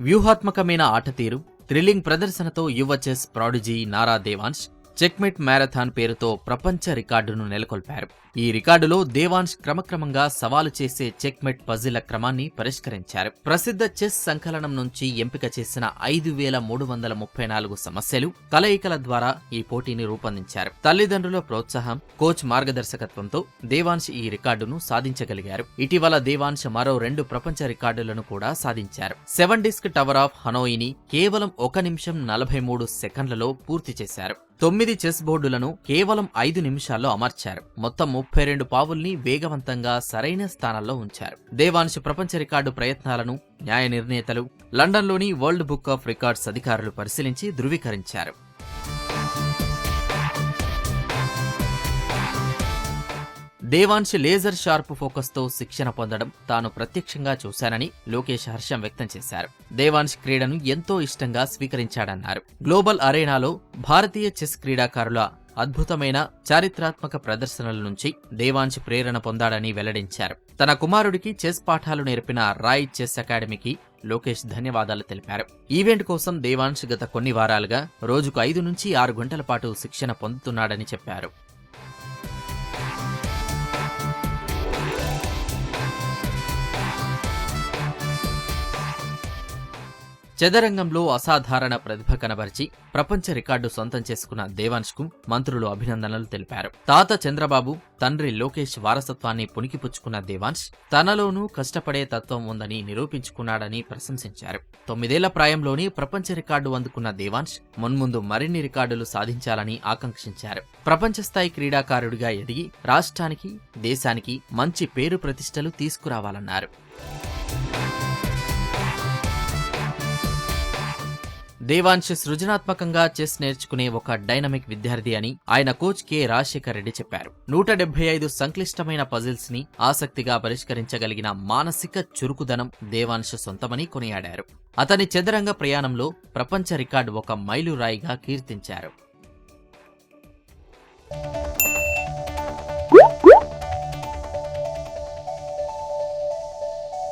వ్యూహాత్మకమైన ఆటతీరు thrilling ప్రదర్శనతో యువ chess prodigy Nara Devansh checkmate marathon పేరుతో ప్రపంచ రికార్డును నెలకొల్పారు. ఈ రికార్డులో దేవాన్ష్ క్రమక్రమంగా సవాలు చేసే చెక్మెట్ పజిల క్రమాన్ని పరిష్కరించారు. ప్రసిద్ధ చెస్ సంకలనం నుంచి ఎంపిక చేసిన ఐదు వేల మూడు వందల ముప్పై నాలుగు సమస్యలు కలయికల ద్వారా ఈ పోటీని రూపొందించారు. తల్లిదండ్రుల ప్రోత్సాహం కోచ్ మార్గదర్శకత్వంతో దేవాన్ష్ ఈ రికార్డును సాధించగలిగారు. ఇటీవల దేవాన్ష్ మరో రెండు ప్రపంచ రికార్డులను కూడా సాధించారు. సెవెన్ డిస్క్ టవర్ ఆఫ్ హనోయిని కేవలం ఒక నిమిషం నలభై మూడు సెకండ్లలో పూర్తి చేశారు. తొమ్మిది చెస్ బోర్డులను కేవలం ఐదు నిమిషాల్లో అమర్చారు. మొత్తం ముప్పై రెండు పావుల్ని వేగవంతంగా సరైన స్థానాల్లో ఉంచారు. దేవాన్ష్ ప్రపంచ రికార్డు ప్రయత్నాలను న్యాయ నిర్ణేతలు లండన్లోని వరల్డ్ బుక్ ఆఫ్ రికార్డ్స్ అధికారులు పరిశీలించి ధృవీకరించారు. దేవాన్ష్ లేజర్ షార్ప్ ఫోకస్తో శిక్షణ పొందడం తాను ప్రత్యక్షంగా చూశానని లోకేష్ హర్షం వ్యక్తం చేశారు. దేవాన్ష్ క్రీడను ఎంతో ఇష్టంగా స్వీకరించాడన్నారు. గ్లోబల్ అరేనాలో భారతీయ చెస్ క్రీడాకారుల అద్భుతమైన చారిత్రాత్మక ప్రదర్శనల నుంచి దేవాంశ్ ప్రేరణ పొందాడని వెల్లడించారు. తన కుమారుడికి చెస్ పాఠాలు నేర్పిన రాయ్ చెస్ అకాడమీకి లోకేష్ ధన్యవాదాలు తెలిపారు. ఈవెంట్ కోసం దేవాంశ్ గత కొన్ని వారాలుగా రోజుకు ఐదు నుంచి ఆరు గంటల పాటు శిక్షణ పొందుతున్నాడని చెప్పారు. చదరంగంలో అసాధారణ ప్రతిభ కనబరిచి ప్రపంచ రికార్డు సొంతం చేసుకున్న దేవాన్ష్కు మంత్రులు అభినందనలు తెలిపారు. తాత చంద్రబాబు తండ్రి లోకేష్ వారసత్వాన్ని పుణికిపుచ్చుకున్న దేవాన్ష్ తనలోనూ కష్టపడే తత్వం ఉందని నిరూపించుకున్నాడని ప్రశంసించారు. తొమ్మిదేళ్ళ ప్రాయంలోని ప్రపంచ రికార్డు అందుకున్న దేవాన్ష్ మున్ముందు మరిన్ని రికార్డులు సాధించాలని ఆకాంక్షించారు. ప్రపంచ స్థాయి క్రీడాకారుడిగా ఎదిగి రాష్ట్రానికి దేశానికి మంచి పేరు ప్రతిష్టలు తీసుకురావాలన్నారు. దేవాంశ్ సృజనాత్మకంగా చెస్ నేర్చుకునే ఒక డైనమిక్ విద్యార్థి అని ఆయన కోచ్ కె. రాజశేఖర్ రెడ్డి చెప్పారు. నూట డెబ్బై ఐదు సంక్లిష్టమైన పజిల్స్ని ఆసక్తిగా పరిష్కరించగలిగిన మానసిక చురుకుదనం దేవాంశ్ సొంతమని కొనియాడారు. అతని చదరంగ ప్రయాణంలో ప్రపంచ రికార్డు ఒక మైలురాయిగా కీర్తించారు.